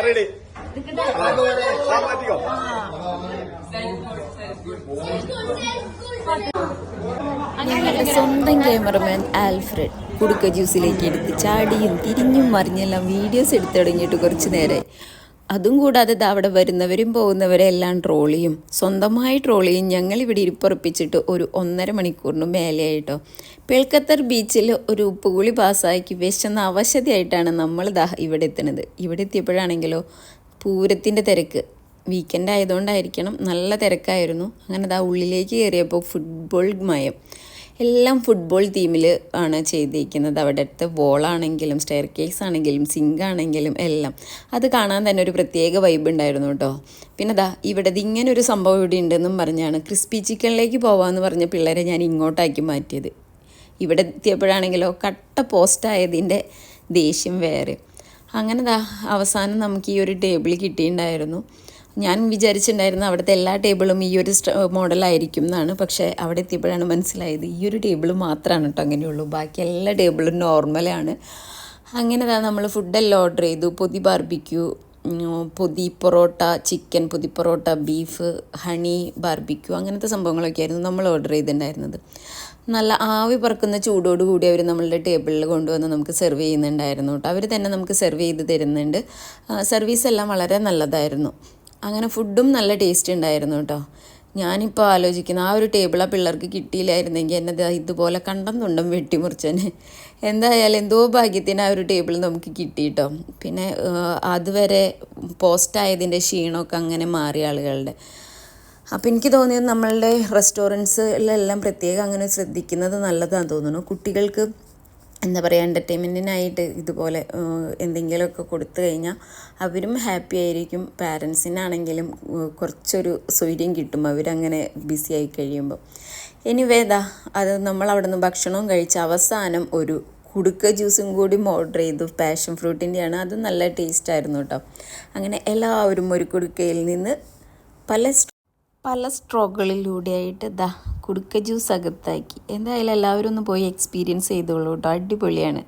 Ready സ്വന്തം cameraman Alfred കുടുക്ക ജ്യൂസിലേക്ക് എടുത്ത് ചാടിയും തിരിഞ്ഞും മറിഞ്ഞെല്ലാം വീഡിയോസ് എടുത്തു തുടങ്ങിയിട്ട് കുറച്ചു നേരമായി അതും കൂടാതെ ദാ അവിടെ വരുന്നവരും പോകുന്നവരെ എല്ലാം ട്രോളിയും. സ്വന്തമായി ട്രോളിയും ഞങ്ങൾ ഇവിടെ ഇരിപ്പുറപ്പിച്ചിട്ട് ഒരു ഒന്നര മണിക്കൂറിന് മേലെയായിട്ടോ പെൽക്കത്തർ ബീച്ചിൽ ഒരു ഉപ്പുകുളി പാസ്സാക്കി വിശന്ന അവശതയായിട്ടാണ് നമ്മൾ ദാ ഇവിടെ എത്തുന്നത്. ഇവിടെ എത്തിയപ്പോഴാണെങ്കിലോ പൂരത്തിന്റെ തിരക്ക്. വീക്കെൻഡ് ആയതുകൊണ്ടായിരിക്കണം. നല്ല തിരക്കായിരുന്നു. അങ്ങനെ ദാ ഉള്ളിലേക്ക് കയറിയപ്പോൾ ഫുട്ബോൾ മയം. എല്ലാം ഫുട്ബോൾ തീമിൽ ആണ് ചെയ്തിരിക്കുന്നത് അവിടെ അടുത്ത് വോളാണെങ്കിലും സ്റ്റെയർ കേസ് ആണെങ്കിലും സിങ്ക് ആണെങ്കിലും എല്ലാം. അത് കാണാൻ തന്നെ ഒരു പ്രത്യേക വൈബ് ഉണ്ടായിരുന്നു കേട്ടോ. പിന്നെ ദാ ഇവിടെ ഇങ്ങനെ ഒരു സംഭവം ഇവിടെ ഉണ്ടെന്നും പറഞ്ഞാണ് ക്രിസ്പി ചിക്കനിലേക്ക് പോവാമെന്ന് പറഞ്ഞ പിള്ളേരെ ഞാൻ ഇങ്ങോട്ടാക്കി മാറ്റിയത്. ഇവിടെ എത്തിയപ്പോഴാണെങ്കിലോ കട്ട പോസ്റ്റായതിന്റെ ദേഷ്യം വേറെ. അങ്ങനെ ദാ അവസാനം നമുക്ക് ഈ ഒരു ടേബിൾ കിട്ടിയിട്ടുണ്ടായിരുന്നു. ഞാൻ വിചാരിച്ചിട്ടുണ്ടായിരുന്നു അവിടുത്തെ എല്ലാ ടേബിളും ഈ ഒരു മോഡലായിരിക്കും എന്നാണ്. പക്ഷേ അവിടെ എത്തിയപ്പോഴാണ് മനസ്സിലായത് ഈ ഒരു ടേബിൾ മാത്രമാണ് കേട്ടോ അങ്ങനെയുള്ളൂ. ബാക്കി എല്ലാ ടേബിളും നോർമലാണ്. അങ്ങനെ ദാ നമ്മൾ ഫുഡെല്ലാം ഓർഡർ ചെയ്തു. പൊതി ബാർബിക്യൂ പൊതി പൊറോട്ട ചിക്കൻ പൊതി പൊറോട്ട ബീഫ് ഹണി ബാർബിക്യൂ അങ്ങനത്തെ സംഭവങ്ങളൊക്കെ ആയിരുന്നു നമ്മൾ ഓർഡർ ചെയ്തിട്ടുണ്ടായിരുന്നത്. നല്ല ആവി പറക്കുന്ന ചൂടോടുകൂടി അവർ നമ്മളുടെ ടേബിളിൽ കൊണ്ടുവന്ന് നമുക്ക് സെർവ് ചെയ്യുന്നുണ്ടായിരുന്നു കേട്ടോ. അവർ തന്നെ നമുക്ക് സെർവ് ചെയ്ത് തരുന്നുണ്ട്. സർവീസ് എല്ലാം വളരെ നല്ലതായിരുന്നു. അങ്ങനെ ഫുഡും നല്ല ടേസ്റ്റ് ഉണ്ടായിരുന്നു കേട്ടോ ഞാനിപ്പോൾ ആലോചിക്കുന്ന ആ ഒരു ടേബിൾ ആ പിള്ളേർക്ക് കിട്ടിയില്ലായിരുന്നെങ്കിൽ എന്നെ ഇതുപോലെ കണ്ടം തുണ്ടം വെട്ടിമുറിച്ചനെ. എന്തായാലും എന്തോ ഭാഗ്യത്തിന് ആ ഒരു ടേബിൾ നമുക്ക് കിട്ടി കേട്ടോ പിന്നെ അതുവരെ പോസ്റ്റായതിന്റെ ക്ഷീണമൊക്കെ അങ്ങനെ മാറിയ ആളുകളുടെ. അപ്പോൾ എനിക്ക് തോന്നിയത് നമ്മളുടെ റെസ്റ്റോറന്റ്സിലെല്ലാം പ്രത്യേകം അങ്ങനെ ശ്രദ്ധിക്കുന്നത് നല്ലതാണെന്ന് തോന്നുന്നു. കുട്ടികൾക്ക് എന്താ പറയുക എന്റർടൈൻമെന്റിനായിട്ട് ഇതുപോലെ എന്തെങ്കിലുമൊക്കെ കൊടുത്തു കഴിഞ്ഞാൽ അവരും ഹാപ്പി ആയിരിക്കും. പാരൻസിനാണെങ്കിലും കുറച്ചൊരു സ്വൈര്യം കിട്ടും. അവരങ്ങനെ ബിസി ആയി കഴിയുമ്പോൾ എനിവേ ദാ അത് നമ്മൾ അവിടെ നിന്ന് ഭക്ഷണവും കഴിച്ച് അവസാനം ഒരു കുടുക്ക ജ്യൂസും കൂടി ഓർഡർ ചെയ്തു. പാഷൻ ഫ്രൂട്ടിന്റെയാണ് അത് നല്ല ടേസ്റ്റ് ആയിരുന്നു കേട്ടോ അങ്ങനെ എല്ലാവരും ഒരു കുടുക്കയിൽ നിന്ന് പല പല സ്ട്രോകളിലൂടെയായിട്ട് ദാ കുടുക്ക ജ്യൂസ് അകത്താക്കി. എന്തായാലും എല്ലാവരും ഒന്ന് പോയി എക്സ്പീരിയൻസ് ചെയ്തോളൂ കേട്ടോ അടിപൊളിയാണ്.